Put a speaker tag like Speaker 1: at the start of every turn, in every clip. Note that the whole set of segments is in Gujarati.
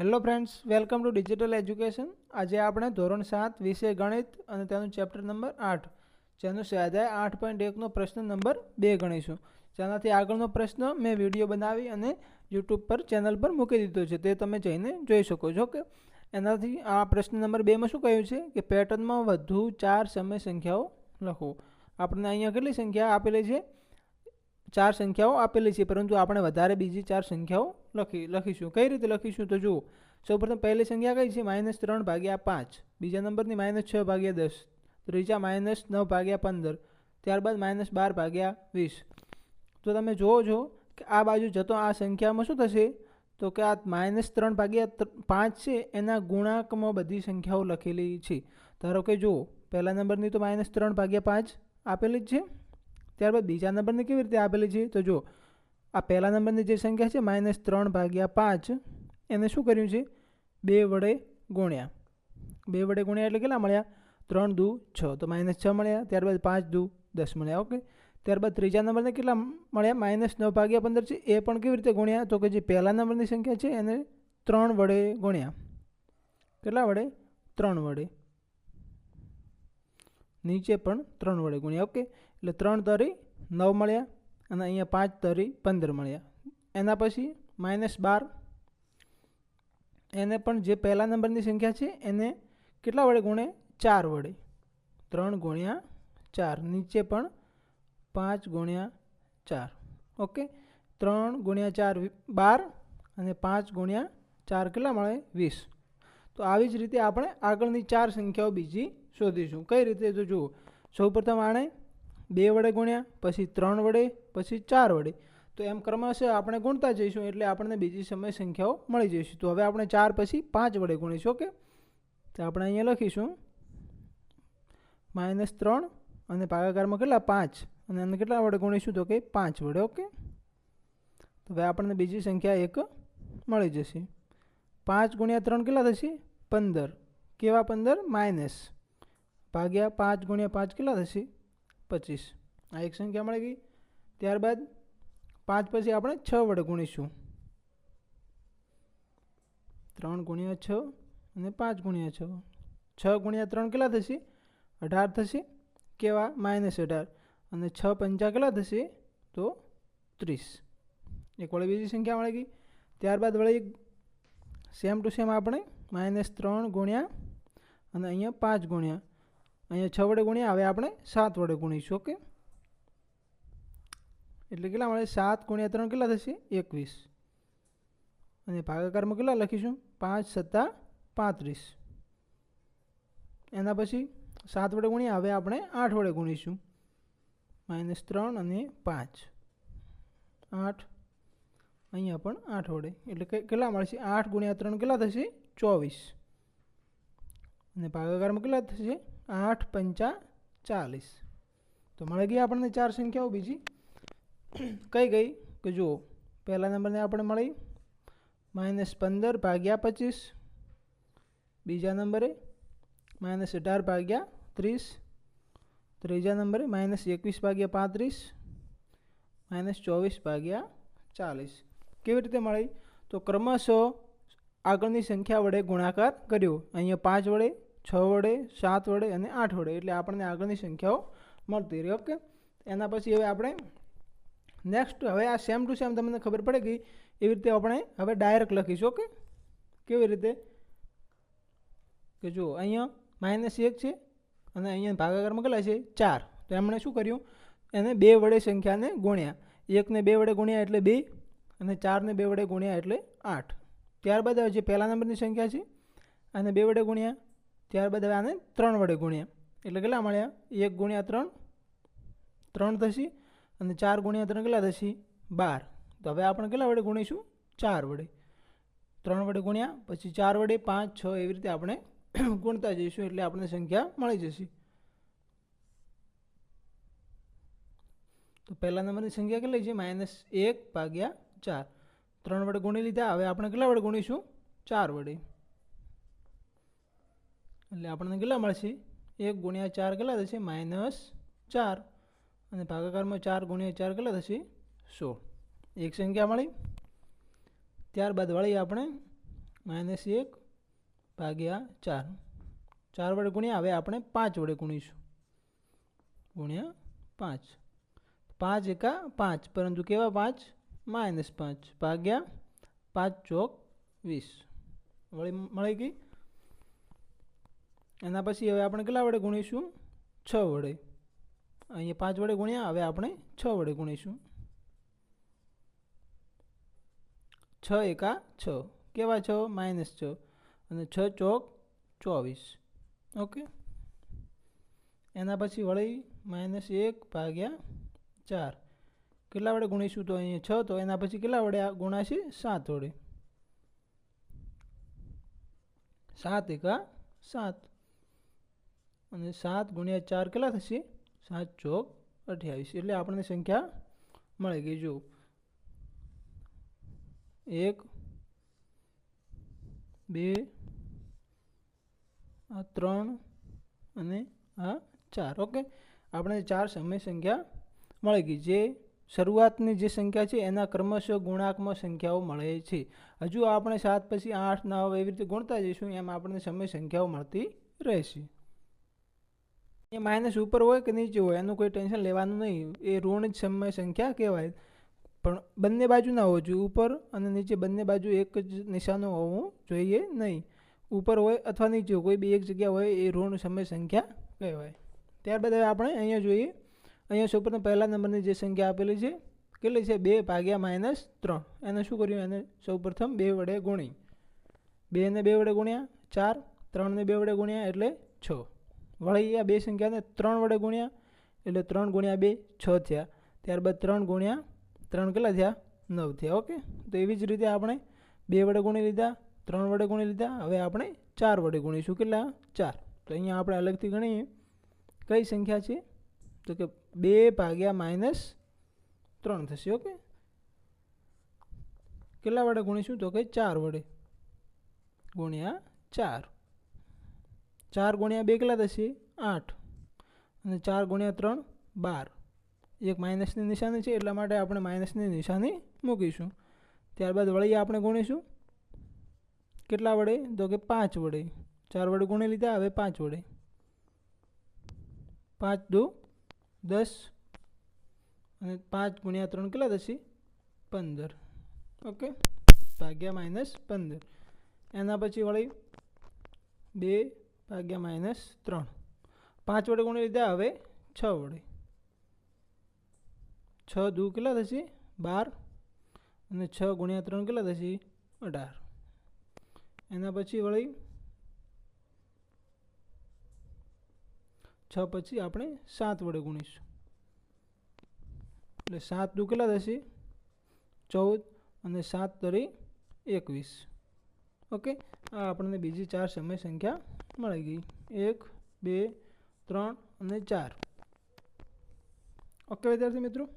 Speaker 1: Hello friends welcome to digital education આજે આપણે ધોરણ સાત વિષય ગણિત અને તેનું ચેપ્ટર નંબર આઠ. જેનું સ્વાધ્યાય આઠ પોઈન્ટ એકનો પ્રશ્ન નંબર બે ગણીશું. જેનાથી આગળનો પ્રશ્ન મેં વીડિયો બનાવી અને યુટ્યુબ પર ચેનલ પર મૂકી દીધો છે. તે તમે જઈને જોઈ શકો છો કે એનાથી આ પ્રશ્ન નંબર બેમાં શું કહ્યું છે? કે પેટર્નમાં વધુ ચાર સમય સંખ્યાઓ લખો. આપણને અહીંયા કેટલી સંખ્યા આપેલી છે? ચાર સંખ્યાઓ આપેલી છે, પરંતુ આપણે વધારે બીજી ચાર સંખ્યાઓ લખી, લખીશું. કઈ રીતે લખીશું? તો જુઓ, સૌપ્રથમ પહેલી સંખ્યા કઈ છે? માઇનસ ત્રણ ભાગ્યા પાંચ. બીજા નંબરની માઇનસ છ ભાગ્યા દસ. ત્રીજા માઇનસ નવ ભાગ્યા પંદર. ત્યારબાદ માઇનસ બાર ભાગ્યા વીસ. તો તમે જુઓ છો કે આ બાજુ જતો આ સંખ્યામાં શું થશે? તો કે આ માઇનસ ત્રણ ભાગ્યા પાંચ છે, એના ગુણાંકમાં બધી સંખ્યાઓ લખેલી છે. ધારો કે જુઓ, પહેલા નંબરની તો માઇનસ ત્રણ ભાગ્યા પાંચ આપેલી જ છે. ત્યારબાદ બીજા નંબરની કેવી રીતે આપેલી છે? તો જો આ પહેલા નંબરની જે સંખ્યા છે માઇનસ ત્રણ ભાગ્યા પાંચ, એને શું કર્યું છે? બે વડે ગુણ્યા. બે વડે ગુણ્યા એટલે કેટલા મળ્યા? ત્રણ દુ છ. તો માઇનસ છ મળ્યા, ત્યારબાદ પાંચ દુ દસ મળ્યા. ઓકે. ત્યારબાદ ત્રીજા નંબરને કેટલા મળ્યા? માઇનસ નવ ભાગ્યા પંદર છે, એ પણ કેવી રીતે ગુણ્યા? તો કે જે પહેલા નંબરની સંખ્યા છે, એને ત્રણ વડે ગુણ્યા. કેટલા વડે? ત્રણ વડે. નીચે પણ ત્રણ વડે ગુણ્યા. ઓકે. એટલે ત્રણ તરી નવ મળ્યા અને અહીંયા પાંચ તરી પંદર મળ્યા. એના પછી માઇનસ બાર. એને પણ જે પહેલા નંબરની સંખ્યા છે, એને કેટલા વડે ગુણે? ચાર વડે. ત્રણ ગુણ્યા ચાર. નીચે પણ પાંચ ગુણ્યા ચાર. ઓકે ત્રણ ગુણ્યા ચાર બાર અને પાંચ ગુણ્યા ચાર કેટલા મળે? વીસ. તો આવી જ રીતે આપણે આગળની ચાર સંખ્યાઓ બીજી શોધીશું. કઈ રીતે? તો જુઓ. સૌપ્રથમ આણે બે વડે ગુણ્યા, પછી ત્રણ વડે, પછી ચાર વડે. તો એમ ક્રમશ આપણે ગુણતા જઈશું એટલે આપણને બીજી સમય સંખ્યાઓ મળી જઈશું. તો હવે આપણે ચાર પછી પાંચ વડે ગુણીશું, ઓકે? તો આપણે અહીંયા લખીશું. માઇનસ ત્રણ અને ભાગાકારમાં કેટલા? પાંચ. અને એને કેટલા વડે ગુણીશું તો કે પાંચ વડે, ઓકે? તો હવે આપણને બીજી સંખ્યા એક મળી જશે. પાંચ ગુણ્યા ત્રણ કેટલા થશે? પંદર. કેવા પંદર? માઇનસ. ભાગ્યા પાંચ ગુણ્યા પાંચ કેટલા થશે? પચીસ. આ એક સંખ્યા મળી ગઈ. ત્યારબાદ પાંચ પછી આપણે છ વડે ગુણીશું. ત્રણ ગુણ્યા છ અને પાંચ ગુણ્યા છ. છ ગુણ્યા ત્રણ કેટલા થશે? અઢાર થશે. કેવા? માઇનસ અઢાર. અને છ પંચા કેટલા થશે? તો ત્રીસ. એક વડે બીજી સંખ્યા મળી ગઈ. ત્યારબાદ વળી સેમ ટુ સેમ આપણે માઇનસ ત્રણ ગુણ્યા અને અહીંયા પાંચ ગુણ્યા. અહીંયા છ વડે ગુણ્યા, હવે આપણે સાત વડે ગુણીશું, ઓકે? એટલે કેટલા મળે? સાત ગુણ્યા ત્રણ કેટલા થશે? એકવીસ. અને ભાગાકારમાં કેટલા લખીશું? પાંચ સત્તા પાંત્રીસ. એના પછી સાત વડે ગુણ્યા, હવે આપણે આઠ વડે ગુણીશું. માઇનસ ત્રણ અને પાંચ. આઠ. અહીંયા પણ આઠ વડે. એટલે કેટલા મળશે આઠ ગુણ્યા ત્રણ કેટલા થશે? ચોવીસ. અને ભાગાકારમાં કેટલા થશે? આઠ પંચા ચાલીસ. તો મળી ગઈ આપણને ચાર સંખ્યાઓ બીજી. કઈ ગઈ? કે જુઓ, પહેલા નંબરને આપણે મળી. માઇનસ પંદર ભાગ્યા પચીસ. બીજા નંબરે માઇનસ અઢાર ભાગ્યા ત્રીસ. ત્રીજા નંબરે માઇનસ એકવીસ ભાગ્યા પાંત્રીસ. માઇનસ ચોવીસ ભાગ્યા ચાલીસ. કેવી રીતે મળી? તો ક્રમશઃ આગળની સંખ્યા વડે ગુણાકાર કર્યો. અહીંયા પાંચ વડે છ વડે, સાત વડે અને આઠ વડે. એટલે આપણને આગળની સંખ્યાઓ મળતી રહી, ઓકે? એના પછી હવે આપણે નેક્સ્ટ હવે આ સેમ ટુ સેમ તમને ખબર પડે ગઈ, એવી રીતે આપણે હવે ડાયરેક્ટ લખીશું, ઓકે? કેવી રીતે? કે જુઓ, અહીંયા માઇનસ એક છે અને અહીંયા ભાગાકારમાં કેટલા છે? ચાર. તો એમણે શું કર્યું? એને બે વડે સંખ્યાને ગુણ્યા. એકને બે વડે ગુણ્યા એટલે બે અને ચારને બે વડે ગુણ્યા એટલે આઠ. ત્યારબાદ આવે જે પહેલા નંબરની સંખ્યા છે અને બે વડે ગુણ્યા. ત્યારબાદ હવે આને ત્રણ વડે ગુણ્યા એટલે કેટલા મળ્યા? એક ગુણ્યા ત્રણ ત્રણ થશે અને ચાર ગુણ્યા ત્રણ કેટલા થશે બાર. તો હવે આપણે કેટલા વડે ગુણીશું? ચાર વડે. ત્રણ વડે ગુણ્યા, પછી ચાર વડે પાંચ, છ એવી રીતે આપણે ગુણતા જઈશું એટલે આપણને સંખ્યા મળી જશે. તો પહેલા નંબરની સંખ્યા કેટલી છે? માઇનસ એક ભાગ્યા ચાર. ત્રણ વડે ગુણી લીધા. હવે આપણે કેટલા વડે ગુણીશું? ચાર વડે. એટલે આપણને કેટલા મળશે? એક ગુણ્યા ચાર કેટલા થશે? માઇનસ ચાર. અને ભાગાકારમાં ચાર ગુણ્યા ચાર કેટલા થશે? સોળ એક સંખ્યા મળી. ત્યારબાદ વળી આપણે માઇનસ એક ભાગ્યા ચાર. ચાર વડે ગુણ્યા, હવે આપણે પાંચ વડે ગુણીશું. ગુણ્યા પાંચ. પાંચ એકા પાંચ, પરંતુ કેવા પાંચ? માઇનસ પાંચ. ભાગ્યા પાંચ ચોક વીસ. વળી મળી ગઈ? એના પછી હવે આપણે કેટલા વડે ગુણીશું? છ વડે. અહીંયા પાંચ વડે ગુણ્યા, હવે આપણે છ વડે ગુણીશું. છ એકા છ. કેવા છ? માઇનસ છ. અને છ ચોક ચોવીસ. ઓકે. એના પછી વળી માઇનસ એક ભાગ્યા ચાર. કેટલા વડે ગુણીશું તો અહીંયા છ? તો એના પછી કેટલા વડે આ ગુણાશે? સાત વડે. સાત એકા સાત. અને સાત ગુણ્યા ચાર કેટલા થશે? સાત ચોક અઠ્યાવીસ. એટલે આપણને સંખ્યા મળી ગઈ. જો એક, બે, આ ત્રણ અને આ ચાર. ઓકે? આપણે ચાર સમય સંખ્યા મળી ગઈ. જે શરૂઆતની જે સંખ્યા છે, એના ક્રમશઃ ગુણાંકમાં સંખ્યાઓ મળે છે. હજુ આપણે સાત પછી આઠ, નવ એવી રીતે ગુણતા જઈશું, એમ આપણને સમય સંખ્યાઓ મળતી રહેશે. એ માઇનસ ઉપર હોય કે નીચે હોય, એનું કોઈ ટેન્શન લેવાનું નહીં. એ ઋણ જ સમય સંખ્યા કહેવાય. પણ બંને બાજુ ના હોવું જોઈએ. ઉપર અને નીચે બંને બાજુ એક જ નિશાનો હોવું જોઈએ નહીં. ઉપર હોય અથવા નીચે કોઈ બી એક જગ્યા હોય, એ ઋણ સમય સંખ્યા કહેવાય. ત્યારબાદ હવે આપણે અહીંયા જોઈએ. અહીંયા સૌપ્રથમ પહેલા નંબરની જે સંખ્યા આપેલી છે, કેટલી છે? બે ભાગ્યા માઇનસ ત્રણ. એને શું કર્યું? એને સૌપ્રથમ બે વડે ગુણી. બેને બે વડે ગુણ્યા ચાર ત્રણને બે વડે ગુણ્યા એટલે છ. વળી આ બે સંખ્યાને ત્રણ વડે ગુણ્યા, એટલે ત્રણ ગુણ્યા બે, છ થયા. ત્યારબાદ ત્રણ ગુણ્યા ત્રણ કેટલા થયા? નવ થયા. ઓકે? તો એવી જ રીતે આપણે બે વડે ગુણી લીધા, ત્રણ વડે ગુણી લીધા. હવે આપણે ચાર વડે ગુણીશું. કેટલા? ચાર. તો અહીંયા આપણે અલગથી ગણીએ. કઈ સંખ્યા છે? તો કે બે ભાગ્યા માઇનસ ત્રણ થશે. ઓકે? કેટલા વડે ગુણીશું? તો કે ચાર વડે ગુણ્યા ચાર. ચાર ગુણ્યા બે કેટલા થશે? આઠ. અને ચાર ગુણ્યા ત્રણ, બાર. એક માઇનસની નિશાની છે, એટલા માટે આપણે માઇનસની નિશાની મૂકીશું. ત્યારબાદ વળી આપણે ગુણીશું. કેટલા વડે? તો કે પાંચ વડે. ચાર વડે ગુણી લીધા, હવે પાંચ વડે. પાંચ દો દસ. અને પાંચ ગુણ્યા ત્રણ કેટલા થશે? પંદર. ઓકે? ભાગ્યા માઇનસ પંદર. એના પછી વળી બે ભાગ્યા માઇનસ ત્રણ. પાંચ વડે ગુણી લીધા, હવે છ વડે. છ દુ કેટલા થશે? બાર. અને છ ગુણ્યા ત્રણ કેટલા થશે? અઢાર. એના પછી વળી છ પછી આપણે સાત વડે ગુણીશું. એટલે સાત દુ કેટલા થશે? ચૌદ. અને સાત તરી એકવીસ. ઓકે? આ આપણને બીજી ચાર સમય સંખ્યા મળી ગઈ. એક, બે, ત્રણ અને ચાર. ઓકે વિદ્યાર્થી મિત્રો?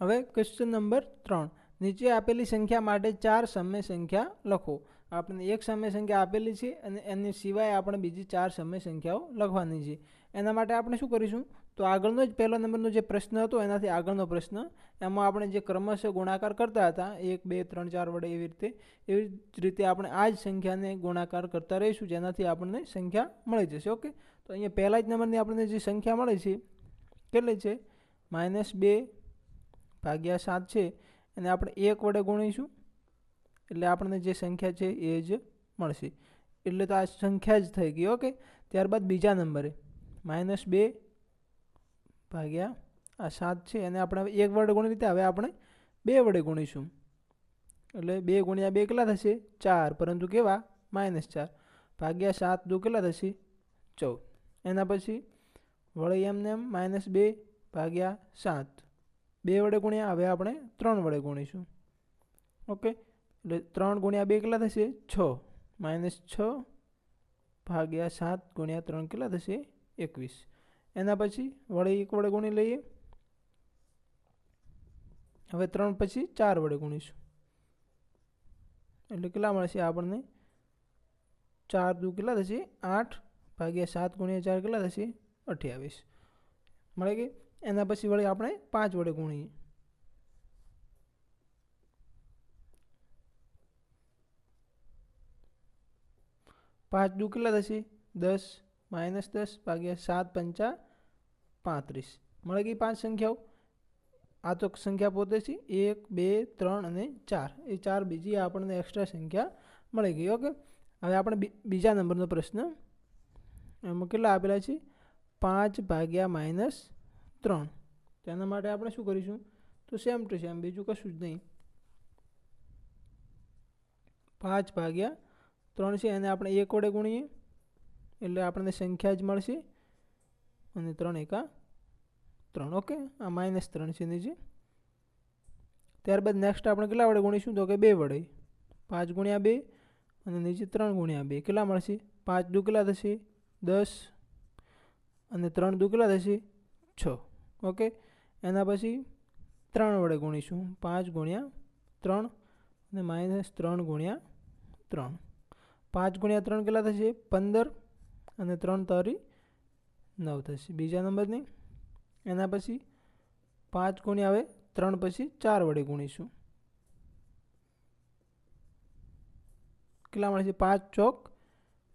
Speaker 1: હવે ક્વેશ્ચન નંબર ત્રણ. નીચે આપેલી સંખ્યા માટે ચાર સમય સંખ્યા લખો. આપણે એક સમય સંખ્યા આપેલી છે અને એની સિવાય આપણે બીજી ચાર સમય સંખ્યાઓ લખવાની છે. એના માટે આપણે શું કરીશું? તો આગળનો જ પહેલો નંબરનો જે પ્રશ્ન હતો, એનાથી આગળનો પ્રશ્ન, એમાં આપણે જે ક્રમશઃ ગુણાકાર કરતા હતા, એક, બે, ત્રણ, ચાર વડે એવી રીતે, એવી જ રીતે આપણે આ જ સંખ્યાને ગુણાકાર કરતા રહીશું, જેનાથી આપણને સંખ્યા મળી જશે, ઓકે? તો અહીંયા પહેલા જ નંબરની આપણને જે સંખ્યા મળે છે, કેટલી છે? માઇનસ બે ભાગ્યા સાત છે, એને આપણે એક વડે ગુણીશું, એટલે આપણને જે સંખ્યા છે એ જ મળશે. એટલે તો આ સંખ્યા જ થઈ ગઈ, ઓકે? ત્યારબાદ બીજા નંબરે. માઇનસ બે ભાગ્યા આ સાત છે. એને આપણે એક વડે ગુણી લીધા હવે આપણે બે વડે ગુણીશું. એટલે બે ગુણ્યા બે કેટલા થશે? ચાર. પરંતુ કેવા? માઇનસ ચાર. ભાગ્યા સાત દુ કેટલા થશે? ચૌદ. એના પછી વળી એમને એમ માઇનસ બે ભાગ્યા સાત. બે વડે ગુણ્યા, હવે આપણે ત્રણ વડે ગુણીશું. ઓકે? એટલે ત્રણ ગુણ્યા બે કેટલા થશે? છ. માઇનસ છ ભાગ્યા સાત ગુણ્યા ત્રણ કેટલા થશે? એકવીસ. એના પછી વળી એક વડે ગુણી લઈએ. હવે ત્રણ પછી ચાર વડે ગુણીશું. એટલે કેટલા મળશે આપણને? ચાર દુ કેટલા થશે? આઠ ભાગ્યા સાત ગુણ્યા ચાર કેટલા થશે? અઠ્યાવીસ. મળી કે? એના પછી વળી આપણે પાંચ વડે ગુણીએ. પાંચ દુ કેટલા થશે? દસ. માઇનસ દસ ભાગ્યા સાત પંચા પાંત્રીસ. મળી ગઈ પાંચ સંખ્યાઓ? આ તો સંખ્યા પોતે છે. એક, બે, ત્રણ અને ચાર. એ ચાર બીજી આપણને એક્સ્ટ્રા સંખ્યા મળી ગઈ. ઓકે હવે આપણે બીજા નંબરનો પ્રશ્ન એમાં કેટલા આપેલા છે? પાંચ ભાગ્યા માઇનસ ત્રણ. તેના માટે આપણે શું કરીશું? તો સેમ ટુ સેમ બીજું કશું જ નહીં. પાંચ ભાગ્યા ત્રણ છે. એને આપણે એક વડે ગુણીએ. એટલે આપણને સંખ્યા જ મળશે. અને ત્રણ એકા ત્રણ. ઓકે, આ માઇનસ ત્રણ છે નીચે. ત્યારબાદ નેક્સ્ટ આપણે કેટલા વડે ગુણીશું? તો કે બે વડે. પાંચ ગુણ્યા બે અને નીચે ત્રણ ગુણ્યા બે. કેટલા મળશે? પાંચ દુ કેટલા થશે? દસ. અને ત્રણ દુ કેટલા થશે? છ. ઓકે, એના પછી ત્રણ વડે ગુણીશું. પાંચ ગુણ્યા ત્રણ અને માઇનસ ત્રણ ગુણ્યા ત્રણ. પાંચ ગુણ્યા ત્રણ કેટલા થશે? પંદર. અને ત્રણ તારી નવ થશે. બીજા નંબરની? એના પછી પાંચ ગુણ્યા આવે ત્રણ પછી ચાર વડે ગુણીશું. કેટલા મળે છે? પાંચ ચોક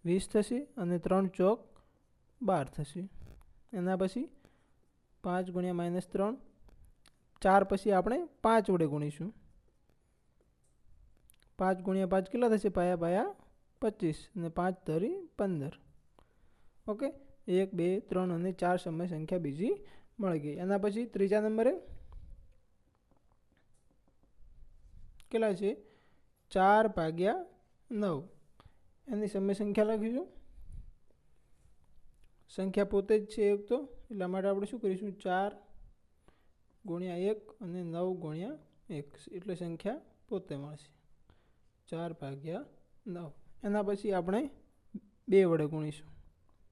Speaker 1: વીસ થશે અને ત્રણ ચોક બાર થશે. એના પછી પાંચ ગુણ્યા માઇનસ ત્રણ, ચાર પછી આપણે પાંચ વડે ગુણીશું. પાંચ ગુણ્યા પાંચ કેટલા થશે? પાયા પાયા પચીસ અને પાંચ તરી પંદર. ઓકે? એક, બે, ત્રણ અને ચાર સમય સંખ્યા બીજી મળી ગઈ. એના પછી ત્રીજા નંબરે કેટલા છે? ચાર ભાગ્યા નવ. એની સમય સંખ્યા લખીશું. સંખ્યા પોતે જ છે એક તો. એટલા માટે આપણે શું કરીશું? ચાર ગુણ્યા એક અને નવ ગુણ્યા એક. એટલે સંખ્યા પોતે મળશે. ચાર ભાગ્યા નવ. એના પછી આપણે બે વડે ગુણીશું.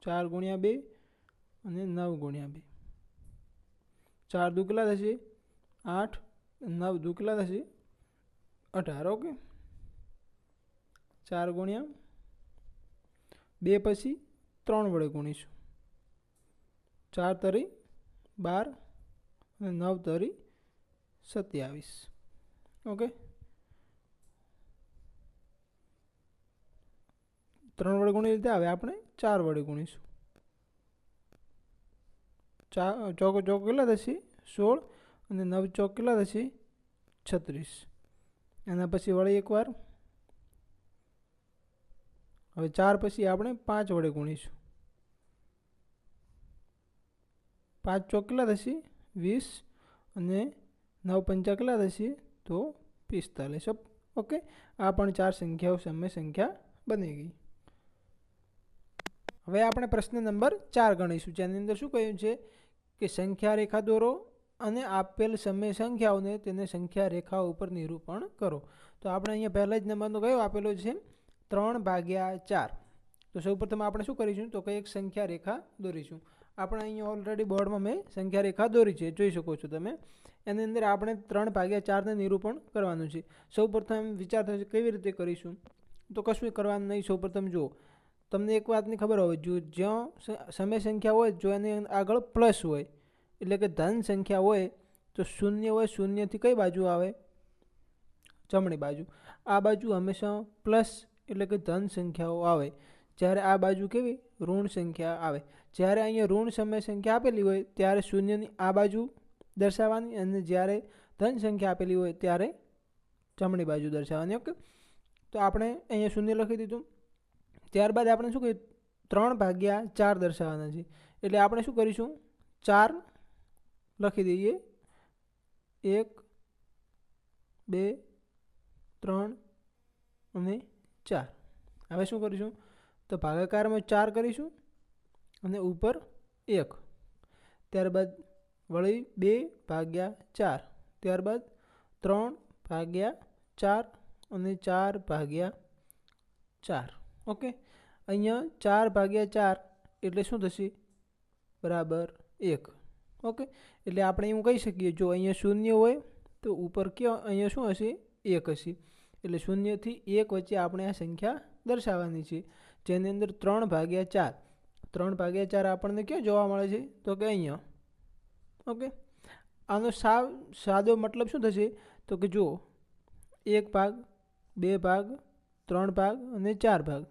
Speaker 1: ચાર ગુણ્યા બે અને નવ ગુણ્યા બે. ચાર દુકલા થશે આઠ, નવ દુકલા થશે અઢાર, ઓકે? ચાર ગુણ્યા બે પછી ત્રણ વડે ગુણીશું. ચાર તરી બાર અને નવ તરી સત્યાવીસ, ઓકે? ત્રણ વડે ગુણી લીધા, હવે આપણે ચાર વડે ગુણીશું. ચાર ચોકો, ચોક કેટલા થશે? સોળ અને નવ ચોક કેટલા થશે? છત્રીસ. એના પછી વળી એકવાર. હવે ચાર પછી આપણે પાંચ વડે ગુણીશું. પાંચ ચોક કેટલા થશે? વીસ અને નવ પંચા કેટલા થશે? તો પિસ્તાલીસ. ઓકે? આ પણ ચાર સંખ્યાઓ સમય સંખ્યા બની ગઈ. હવે આપણે પ્રશ્ન નંબર ચાર ગણીશું. જેની અંદર શું કહ્યું છે કે સંખ્યા રેખા દોરો અને આપેલ સમય સંખ્યાઓને તેને સંખ્યા રેખા ઉપર નિરૂપણ કરો. તો આપણે અહીંયા પહેલા જ નંબરનો કયો આપેલો છે? ત્રણ ભાગ્યા ચાર. તો સૌપ્રથમ આપણે શું કરીશું? તો કંઈક સંખ્યા રેખા દોરીશું. આપણે અહીંયા ઓલરેડી બોર્ડમાં મેં સંખ્યા રેખા દોરી છે, જોઈ શકો છો તમે. એની અંદર આપણે ત્રણ ભાગ્યા ચારને નિરૂપણ કરવાનું છે. સૌપ્રથમ વિચાર થશે કેવી રીતે કરીશું? તો કશું કરવાનું નહીં. સૌપ્રથમ જુઓ. તમને એક વાતની ખબર હોય, જો જ્યાં સમય સંખ્યા હોય, જો એની આગળ પ્લસ હોય, એટલે કે ધન સંખ્યા હોય, તો શૂન્ય હોય, શૂન્યથી કઈ બાજુ આવે? જમણી બાજુ. આ બાજુ હંમેશા પ્લસ એટલે કે ધન સંખ્યાઓ આવે. જ્યારે આ બાજુ કેવી? ઋણ સંખ્યા આવે. જ્યારે અહીંયા ઋણ સમય સંખ્યા આપેલી હોય, ત્યારે શૂન્યની આ બાજુ દર્શાવવાની અને જ્યારે ધન સંખ્યા આપેલી હોય, ત્યારે જમણી બાજુ દર્શાવવાની. ઓકે? તો આપણે અહીંયા શૂન્ય લખી દીધું. ત્યારબાદ આપણે શું કહીએ ત્રણ ભાગ્યા ચાર દર્શાવવાના છે. એટલે આપણે શું કરીશું? ચાર લખી દઈએ. એક, બે, ત્રણ અને ચાર. હવે શું કરીશું? તો ભાગાકારમાં ચાર કરીશું અને ઉપર એક. ત્યારબાદ વળી બે ભાગ્યા ચાર. ત્યારબાદ ત્રણ ભાગ્યા ચાર અને ચાર ભાગ્યા ચાર. ઓકે? અહીંયા ચાર ભાગ્યા ચાર એટલે શું થશે? બરાબર એક. ઓકે? એટલે આપણે એવું કહી શકીએ, જો અહીંયા શૂન્ય હોય, તો ઉપર કયો અહીંયા શું હશે? એક હશે. એટલે શૂન્યથી એક વચ્ચે આપણે આ સંખ્યા દર્શાવવાની છે. જેની અંદર ત્રણ ભાગ્યા ચાર. ત્રણ ભાગ્યા ચાર આપણને ક્યાં જોવા મળે છે? તો કે અહીંયા. ઓકે? આનો સાવ, સાદો મતલબ શું થશે? તો કે જુઓ, એક ભાગ, બે ભાગ, ત્રણ ભાગ અને ચાર ભાગ.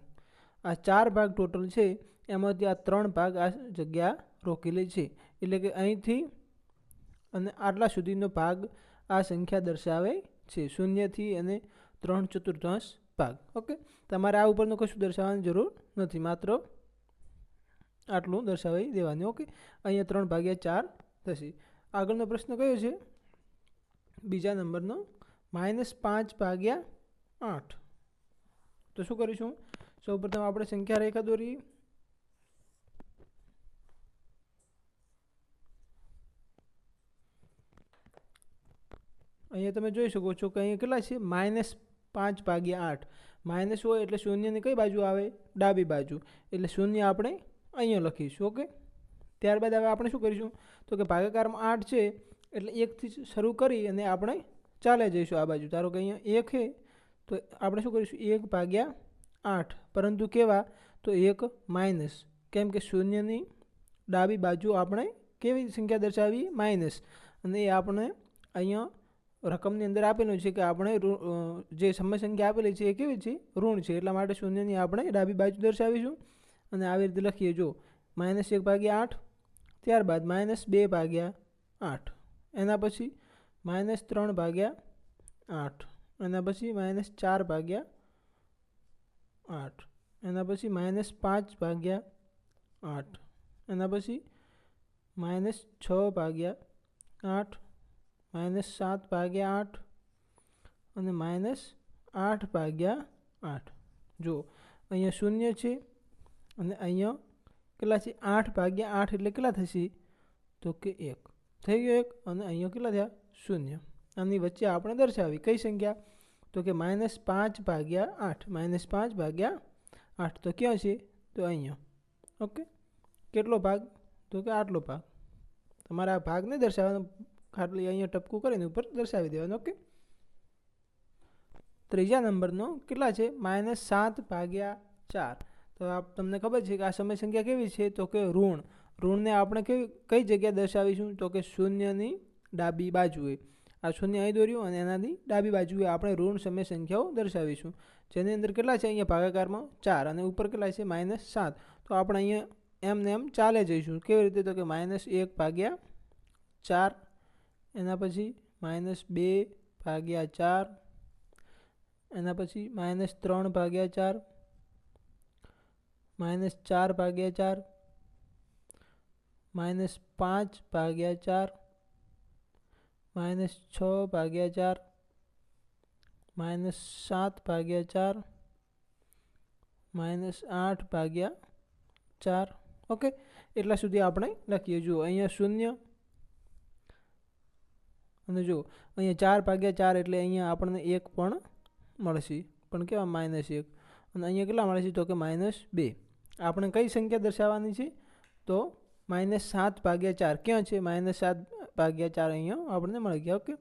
Speaker 1: આ ચાર ભાગ ટોટલ છે, એમાંથી આ ત્રણ ભાગ આ જગ્યા રોકેલી છે. એટલે કે અહીંથી અને આટલા સુધીનો ભાગ આ સંખ્યા દર્શાવે છે, શૂન્યથી અને ત્રણ ચતુર્થાંશ ભાગ. ઓકે? તમારે આ ઉપરનું કશું દર્શાવવાની જરૂર નથી, માત્ર આટલું દર્શાવી દેવાનું. ઓકે? અહીંયા ત્રણ ભાગ્યા ચાર થશે. આગળનો પ્રશ્ન કયો છે? બીજા નંબરનો. માઇનસ પાંચ ભાગ્યા આઠ. તો શું કરીશું? સૌપ્રથમ આપણે સંખ્યા રેખા દોરી અહીંયા તમે જોઈ શકો છો કે અહીંયા કેટલા છે? માઇનસ પાંચ ભાગ્યા આઠ. માઇનસ હોય એટલે શૂન્યની કઈ બાજુ આવે? ડાબી બાજુ. એટલે શૂન્ય આપણે અહીંયા લખીશું, ઓકે? ત્યારબાદ હવે આપણે શું કરીશું? તો કે ભાગાકારમાં આઠ છે, એટલે એકથી શરૂ કરી અને આપણે ચાલે જઈશું આ બાજુ. ધારો કે અહીંયા એક છે, તો આપણે શું કરીશું? એક ભાગ્યા આઠ. પરંતુ કેવા? તો એક માઇનસ. કેમ કે શૂન્યની ડાબી બાજુ આપણે કેવી સંખ્યા દર્શાવી? માઇનસ. અને એ આપણે અહીંયા રકમની અંદર આપેલું છે કે આપણે જે સમય સંખ્યા આપેલી છે એ કેવી છે? ઋણ છે. એટલા માટે શૂન્યની આપણે ડાબી બાજુ દર્શાવીશું. અને આવી રીતે લખીએ, જો, માઇનસ એક ભાગ્યા આઠ, ત્યારબાદ માઇનસ બે ભાગ્યા આઠ. એના પછી માઇનસ ત્રણ ભાગ્યા આઠ. એના પછી માઇનસ ચાર ભાગ્યા આઠ. એના પછી માઇનસ પાંચ ભાગ્યા આઠ. એના પછી માઇનસ છ ભાગ્યા આઠ. માઇનસ સાત ભાગ્યા આઠ અને માઇનસ આઠ ભાગ્યા આઠ. જો અહીંયા શૂન્ય છે અને અહીંયા કેટલા છે? આઠ ભાગ્યા આઠ એટલે કેટલા થશે? તો કે એક. થઈ ગયો એક અને અહીંયા કેટલા થયા? શૂન્ય. આની વચ્ચે આપણે દર્શાવી. કઈ સંખ્યા? તો કે માઇનસ પાંચ ભાગ્યા આઠ. માઇનસ પાંચ ભાગ્યા આઠ. તો ક્યાં છે? તો અહીંયા. ઓકે? કેટલો ભાગ? તો કે આટલો ભાગ. તમારે આ ભાગને દર્શાવવાનો ખાટલી અહીંયા ટપકું કરીને ઉપર દર્શાવી દેવાનું. ઓકે? ત્રીજા નંબરનો કેટલા છે? માઇનસ સાત ભાગ્યા ચાર. તો આપ તમને ખબર છે કે આ સમય સંખ્યા કેવી છે? તો કે ઋણ. ઋણને આપણે કેવી, કઈ જગ્યાએ દર્શાવીશું? તો કે શૂન્યની ડાબી બાજુએ. આ શૂન્ય અહીં દોર્યું અને એનાથી ડાબી બાજુએ આપણે ઋણ સમય સંખ્યાઓ દર્શાવીશું. જેની અંદર કેટલા છે? અહીંયા ભાગાકારમાં ચાર અને ઉપર કેટલા છે? માઇનસ સાત. તો આપણે અહીંયા એમને એમ ચાલે જઈશું. કેવી રીતે? તો કે માઇનસ એક ભાગ્યા ચાર. એના પછી માઇનસ બે ભાગ્યા ચાર. એના પછી માઇનસ ત્રણ ભાગ્યા ચાર. માઇનસ ચાર ભાગ્યા ચાર. માઇનસ પાંચ ભાગ્યા ચાર. માઇનસ છ ભાગ્યા ચાર, માઇનસ સાત ભાગ્યા ચાર, માઇનસ આઠ ભાગ્યા ચાર. ઓકે, એટલા સુધી આપણે લખીએ. જુઓ, અહીંયા શૂન્ય. અને જુઓ, અહીંયા ચાર ભાગ્યા ચાર એટલે અહીંયા આપણને એક પણ મળશે. પણ કેવા માઇનસ એક? અને અહીંયા કેટલા મળશે તો કે માઇનસ બે. આપણે કઈ સંખ્યા દર્શાવવાની છે? તો માઇનસ સાત ભાગ્યા ચાર. ક્યાં છે? માઇનસ સાત ભાગ્યા ચાર અહીંયા આપણને મળી ગયા. ઓકે.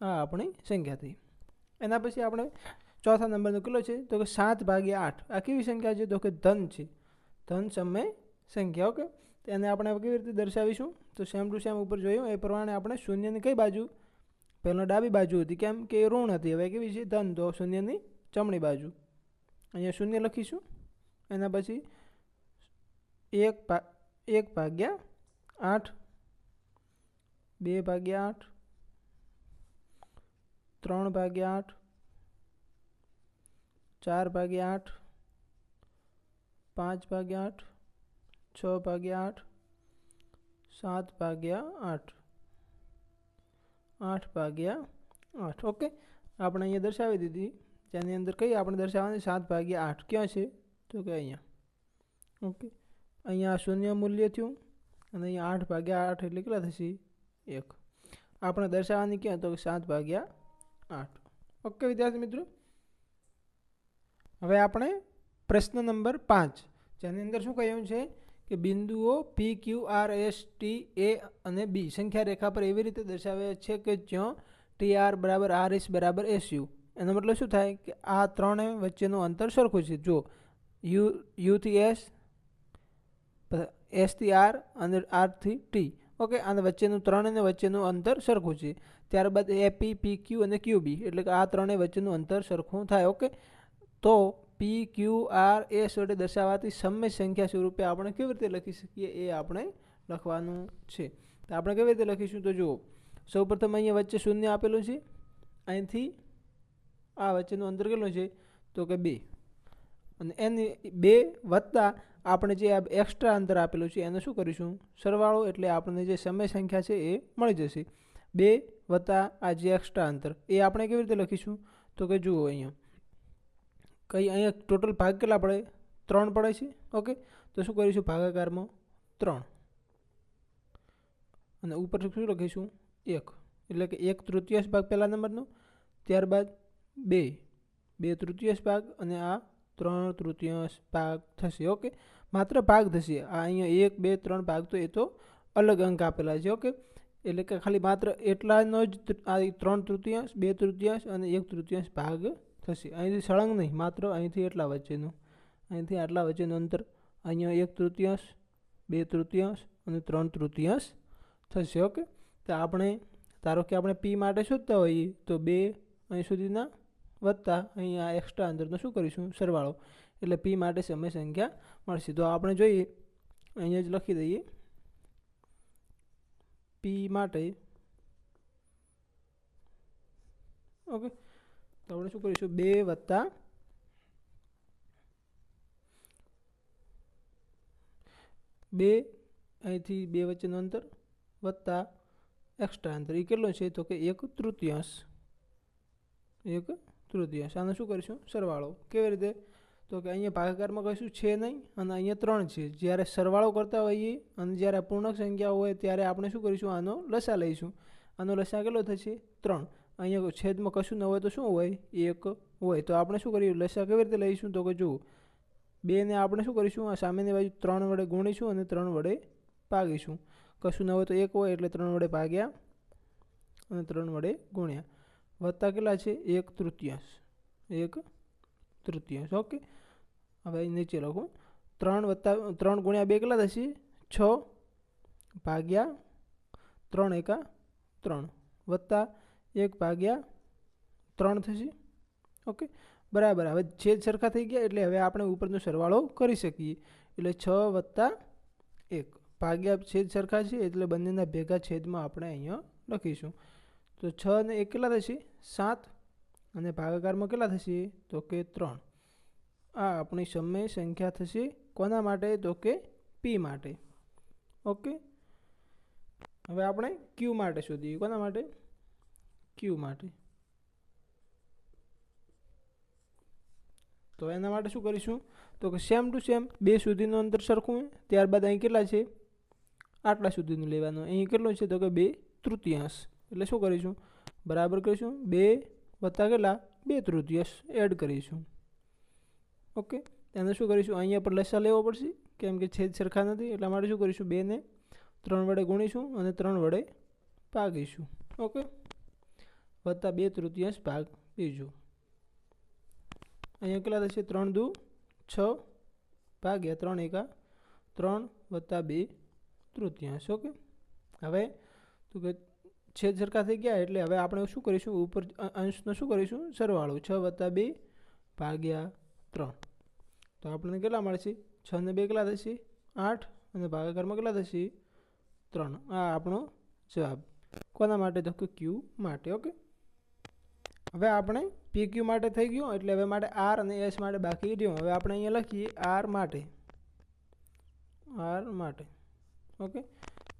Speaker 1: આ આપણી સંખ્યા થઈ એના પછી આપણે ચોથા નંબરનો કેટલો છે? તો કે સાત ભાગ્યા આઠ. આ કેવી સંખ્યા છે? તો કે ધન છે. ધન સમય સંખ્યા. ઓકે. એને આપણે કેવી રીતે દર્શાવીશું? તો સેમ ટુ સેમ ઉપર જોયું. એ પ્રમાણે આપણે શૂન્યની કઈ બાજુ? પહેલાં ડાબી બાજુ હતી. કેમ કે એ ઋણ હતી. હવે કેવી છે? ધન. તો શૂન્યની જમણી બાજુ. અહીંયા શૂન્ય લખીશું. એના પછી એક ભા, એક ભાગ્યા આઠ. બે ભાગ્યા આઠ. ત્રણ ભાગ્યા આઠ. ચાર ભાગ્યા આઠ. પાંચ ભાગ્યા આઠ. છ ભાગ્યા આઠ. સાત ભાગ્યા આઠ. આઠ ભાગ્યા આઠ. ઓકે, આપણે અહીંયા દર્શાવી દીધી. જેની અંદર કઈ આપણે દર્શાવવાની? સાત ભાગ્યા આઠ. ક્યાં છે? તો કે અહીંયા. ઓકે, અહીંયા શૂન્ય મૂલ્ય થયું. અને અહીંયા આઠ ભાગ્યા આઠ એટલે કેટલા થશે? એક. આપણે દર્શાવવાની ક્યાં? તો સાત ભાગ્યા આઠ. ઓકે, વિદ્યાર્થી મિત્રો? હવે આપણે પ્રશ્ન નંબર પાંચ. જેની અંદર શું કહ્યું છે? કે બિંદુઓ P Q R S T A અને બી સંખ્યા રેખા પર એવી રીતે દર્શાવ્યા છે કે જ્યાં ટી આર બરાબર આર એસ બરાબર એસ યુ એનો મતલબ શું થાય? કે આ ત્રણે વચ્ચેનું અંતર સરખું છે. જો યુ યુથી એસ એસથી આર અને આરથી ટી ઓકે અને વચ્ચેનું ત્રણ અને વચ્ચેનું અંતર સરખું છે. ત્યારબાદ એપી પી ક્યુ અને ક્યુ બી, એટલે કે આ ત્રણેય વચ્ચેનું અંતર સરખું થાય, ઓકે? તો પી, ક્યુ, આર એસ વડે દર્શાવાતી સમય સંખ્યા સ્વરૂપે આપણે કેવી રીતે લખી શકીએ? એ આપણે લખવાનું છે. તો આપણે કેવી રીતે લખીશું? તો જુઓ, સૌપ્રથમ અહીંયા વચ્ચે શૂન્ય આપેલું છે. અહીંથી આ વચ્ચેનું અંતર કેટલું છે? તો કે બે. અને એની બે વત્તા આપણે જે આ એક્સ્ટ્રા અંતર આપેલું છે, એને શું કરીશું? સરવાળો એટલે આપણને જે સમય સંખ્યા છે એ મળી જશે. બે વત્તા આ જે એક્સ્ટ્રા અંતર, એ આપણે કેવી રીતે લખીશું? તો કે જુઓ અહીંયા. કઈ અહીંયા ટોટલ ભાગ કેટલા પડે? ત્રણ પડે છે? ઓકે. તો શું કરીશું? ભાગાકારમાં ત્રણ. અને ઉપર શું લખીશું? એક. એટલે કે એક તૃતીયાંશ ભાગ પહેલા નંબરનો, ત્યારબાદ બે. બે તૃતીયાંશ ભાગ અને આ ત્રણ તૃતીયાંશ ભાગ થશે. ઓકે. માત્ર ભાગ થશે આ અહીંયા એક, બે, ત્રણ ભાગ તો એ તો અલગ અંક આપેલા છે, ઓકે? એટલે કે ખાલી માત્ર એટલાનો જ આ ત્રણ તૃતીયાંશ, બે તૃતીયાંશ અને એક તૃતીયાંશ ભાગ થશે. અહીંથી સળંગ નહીં, માત્ર અહીંથી એટલા વચ્ચેનું. અહીંથી આટલા વચ્ચેનું અંતર. અહીંયા એક તૃતીયાંશ, બે તૃતીયાંશ અને ત્રણ તૃતીયાંશ થશે, ઓકે? તો આપણે, ધારો કે આપણે પી માટે શોધતા હોઈએ, તો બે અહીં સુધીના વધતા અહીંયા એક્સ્ટ્રા અંતરનો શું કરીશું? સરવાળો. એટલે પી માટે સમય સંખ્યા મળશે. તો આપણે જોઈએ, અહીંયા જ લખી દઈએ. પી માટે, ઓકે, તો આપણે શું કરીશું? બે વત્તા બે, અહીંથી બે વચ્ચેનું અંતર વત્તા એક્સ્ટ્રા અંતર. એ કેટલો છે? તો કે એક તૃતીયાંશ. એક તૃતીયાંશ. આને શું કરીશું? સરવાળો. કેવી રીતે? તો કે અહીંયા ભાગાકારમાં કશું છે નહીં અને અહીંયા ત્રણ છે. જ્યારે સરવાળો કરતા હોઈએ અને જ્યારે પૂર્ણક સંખ્યા હોય ત્યારે આપણે શું કરીશું? આનો લસા લઈશું. આનો લસા કેટલો થશે? ત્રણ. અહીંયા છેદમાં કશું ન હોય તો શું હોય? એક હોય. તો આપણે શું કરીશું લસા કેવી રીતે લઈશું? તો કે જુઓ. બેને આપણે શું કરીશું? આ સામેની બાજુ ત્રણ વડે ગુણીશું અને ત્રણ વડે ભાગીશું. કશું ન હોય તો એક હોય એટલે ત્રણ વડે ભાગ્યા અને ત્રણ વડે ગુણ્યા. વત્તા કેટલા છે? એક તૃતીયાંશ. એક તૃતીયાંશ ઓકે? હવે નીચે લખું. ત્રણ વત્તા, ત્રણ ગુણ્યા બે કેટલા થશે? છ ભાગ્યા ત્રણ એકા ત્રણ. વત્તા એક ભાગ્યા ત્રણ થશે, ઓકે? બરાબર, હવે છેદ સરખા થઈ ગયા એટલે હવે આપણે ઉપરનો સરવાળો કરી શકીએ. એટલે છ વત્તા એક. ભાગ્યા છેદ સરખા છે એટલે બંનેના ભેગા છેદમાં આપણે અહીંયા લખીશું. તો છ ને એક કેટલા થશે? સાત. અને ભાગાકારમાં કેટલા થશે? તો કે ત્રણ. આ આપણી સમય સંખ્યા થશે કોના માટે? તો કે પી માટે. ઓકે? હવે આપણે ક્યુ માટે શોધીએ. કોના માટે? ક્યુ માટે. તો એના માટે શું કરીશું? તો કે સેમ ટુ સેમ બે સુધીનું અંતર સરખું ત્યારબાદ અહીં કેટલા છે? આટલા સુધીનું લેવાનું. અહીં કેટલું છે? તો કે બે તૃતીયાંશ. એટલે શું કરીશું? બરાબર કરીશું? બે વત્તા કેટલા બે તૃતીયાંશ એડ કરીશું. ઓકે એને શું કરીશું? અહીંયા પર લસા લેવો પડશે, કેમ કે છેદ સરખા નથી, એટલા માટે શું કરીશું? બેને ત્રણ વડે ગુણીશું અને ત્રણ વડે ભાગીશું. ઓકે વત્તા બે તૃતીયાંશ ભાગ બીજું. અહીંયા કેટલા થશે? ત્રણ દુ છ ભાગ્યા ત્રણ એકા ત્રણ વત્તા બે તૃતીયાંશ ઓકે હવે તો કે છેદ સરખા થઈ ગયા એટલે હવે આપણે શું કરીશું? ઉપર અંશનો શું કરીશું? સરવાળો છ વત્તા બે ભાગ્યા ત્રણ. તો આપણને કેટલા મળશે? છ ને બે કેટલા થશે? આઠ. અને ભાગાકારમાં કેટલા થશે? ત્રણ. આ આપણો જવાબ. કોના માટે? તો ક્યુ માટે, ઓકે? હવે આપણે પી ક્યુ માટે થઈ ગયું, એટલે હવે માટે આર અને એસ માટે બાકી રહ્યું. હવે આપણે અહીંયા લખીએ આર માટે. આર માટે. ઓકે?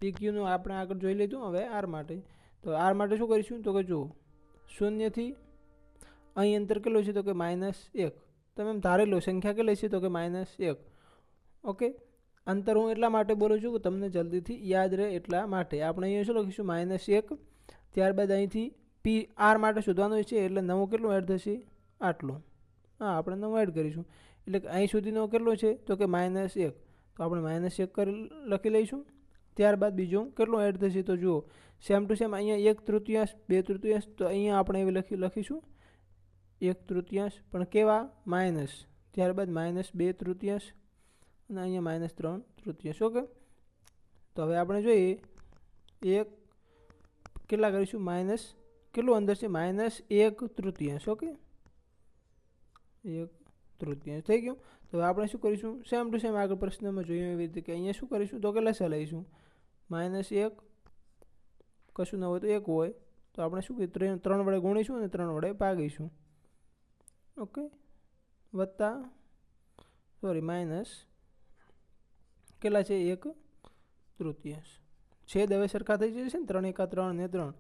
Speaker 1: પી આપણે આગળ જોઈ લીધું. હવે આર માટે. તો આર માટે શું કરીશું? તો કે જુઓ, શૂન્યથી અહીં અંતર કેટલું છે? તો કે માઇનસ એક. તમે એમ ધારેલો સંખ્યા કેટલી છે? તો કે માઇનસ એક. ઓકે? અંતર હું એટલા માટે બોલું છું કે તમને જલ્દીથી યાદ રહે એટલા માટે. આપણે અહીંયા શું લખીશું? માઇનસ એક. ત્યારબાદ અહીંથી પી, આર માટે શોધવાનું છે, એટલે નવું કેટલું એડ થશે? આટલું. હા, આપણે નવું એડ કરીશું. એટલે અહીં સુધીનો કેટલો છે? તો કે માઇનસ એક. તો આપણે માઇનસ એક કરી લખી લઈશું. ત્યારબાદ બીજું કેટલું એડ થશે તો જુઓ સેમ ટુ સેમ અહીંયા એક તૃતીયાંશ, બે તૃતીયાંશ, તો અહીંયા આપણે એવી લખી, લખીશું. એક તૃતીયાંશ, પણ કેવા? માઇનસ ત્યારબાદ માઇનસ બે તૃતીયાંશ, અને અહીંયા માઇનસ ત્રણ તૃતીયાંશ ઓકે તો હવે આપણે જોઈએ, એક કેટલા કરીશું? માઇનસ કેટલું અંદર છે? માઇનસ એક તૃતીયાંશ ઓકે એક તૃતીયાંશ, થઈ ગયું. તો હવે આપણે શું કરીશું? સેમ ટુ સેમ આગળ પ્રશ્નમાં જોયું એવી રીતે કે અહીંયા શું કરીશું? તો કે લસા લઈશું. માઇનસ એક, કશું ન હોય તો એક હોય. તો આપણે શું કહીએ ત્રણ ત્રણ વડે ગુણીશું અને ત્રણ વડે ભાગીશું. ઓકે? વત્તા, સોરી, માઇનસ કેટલા છે? એક, તૃતીયાંશ. છેદ હવે સરખા થઈ જશે ને? ત્રણ એકા ત્રણ ને ત્રણ.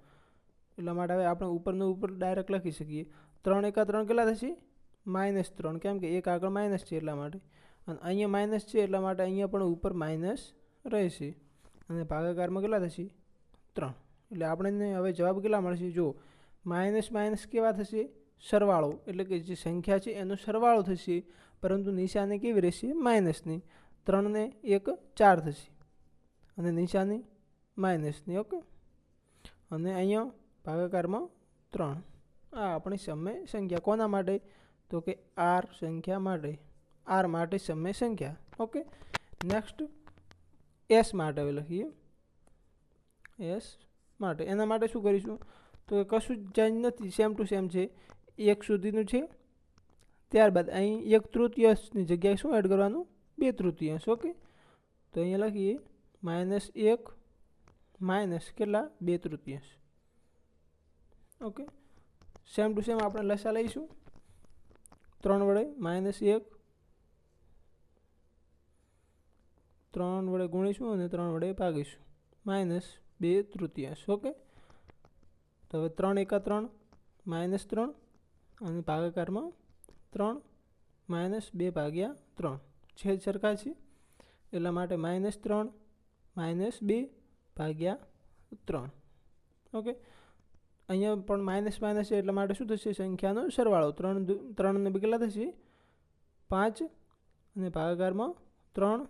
Speaker 1: એટલા માટે હવે આપણે ઉપરનું ઉપર ડાયરેક્ટ લખી શકીએ. ત્રણ એકા ત્રણ કેટલા થશે? માઇનસ ત્રણ. કેમ કે એક આગળ માઇનસ છે એટલા માટે. અને અહીંયા માઇનસ છે એટલા માટે અહીંયા પણ ઉપર માઇનસ રહેશે. અને ભાગાકારમાં કેટલા થશે? ત્રણ. એટલે આપણને હવે જવાબ કેટલા મળશે? જો માઇનસ માઇનસ કેવા થશે? સરવાળો. એટલે કે જે સંખ્યા છે એનો સરવાળો થશે, પરંતુ નિશાની કેવી રહેશે? માઇનસની. ત્રણને એક ચાર થશે. અને નિશાની માઇનસની, ઓકે? અને અહીંયા ભાગાકારમાં ત્રણ. આ આપણી સમય સંખ્યા. કોના માટે? તો કે આર સંખ્યા માટે. આર માટે સમય સંખ્યા. ઓકે? નેક્સ્ટ. એસ માટે હવે લખીએ. એસ માટે. એના માટે શું કરીશું? તો કશું જ ચેન્જ નથી. સેમ ટુ સેમ છે. એક સુધીનું છે. ત્યારબાદ અહીં એક તૃતીયાંશની જગ્યાએ શું એડ કરવાનું? બે તૃતીયાંશ. ઓકે તો અહીંયા લખીએ. માઇનસ એક માઇનસ કેટલા? બે તૃતીયાંશ. ઓકે સેમ ટુ સેમ આપણે લસા લઈશું. ત્રણ વડે માઇનસ એક ત્રણ વડે ગુણીશું અને ત્રણ વડે ભાગીશું. માઇનસ બે તૃતીયાંશ, ઓકે? તો હવે ત્રણ એકા ત્રણ, માઇનસ ત્રણ, અને ભાગાકારમાં ત્રણ, માઇનસ બે ભાગ્યા ત્રણ. છેદ સરખા છે? એટલા માટે માઇનસ ત્રણ, માઇનસ બે ભાગ્યા ત્રણ, ઓકે? અહીંયા પણ માઇનસ માઇનસ છે, એટલા માટે શું થશે? સંખ્યાનો સરવાળો. ત્રણ ત્રણને કેટલા થશે? પાંચ, અને ભાગાકારમાં ત્રણ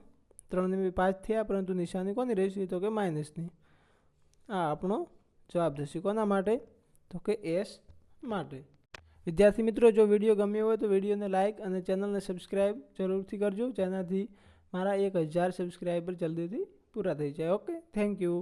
Speaker 1: ત્રણને બે પાંચ થયા, પરંતુ નિશાની કોની રહેશે તો કે માઇનસની. આ આપણો જવાબ થશે કોના માટે? તો કે એસ માટે. વિદ્યાર્થી મિત્રો, જો વીડિયો ગમ્યો હોય તો વિડીયોને લાઇક અને ચેનલને સબસ્ક્રાઈબ જરૂરથી કરજો, જેનાથી મારા એક હજાર સબસ્ક્રાઈબર જલ્દીથી પૂરા થઈ જાય. Okay, thank you.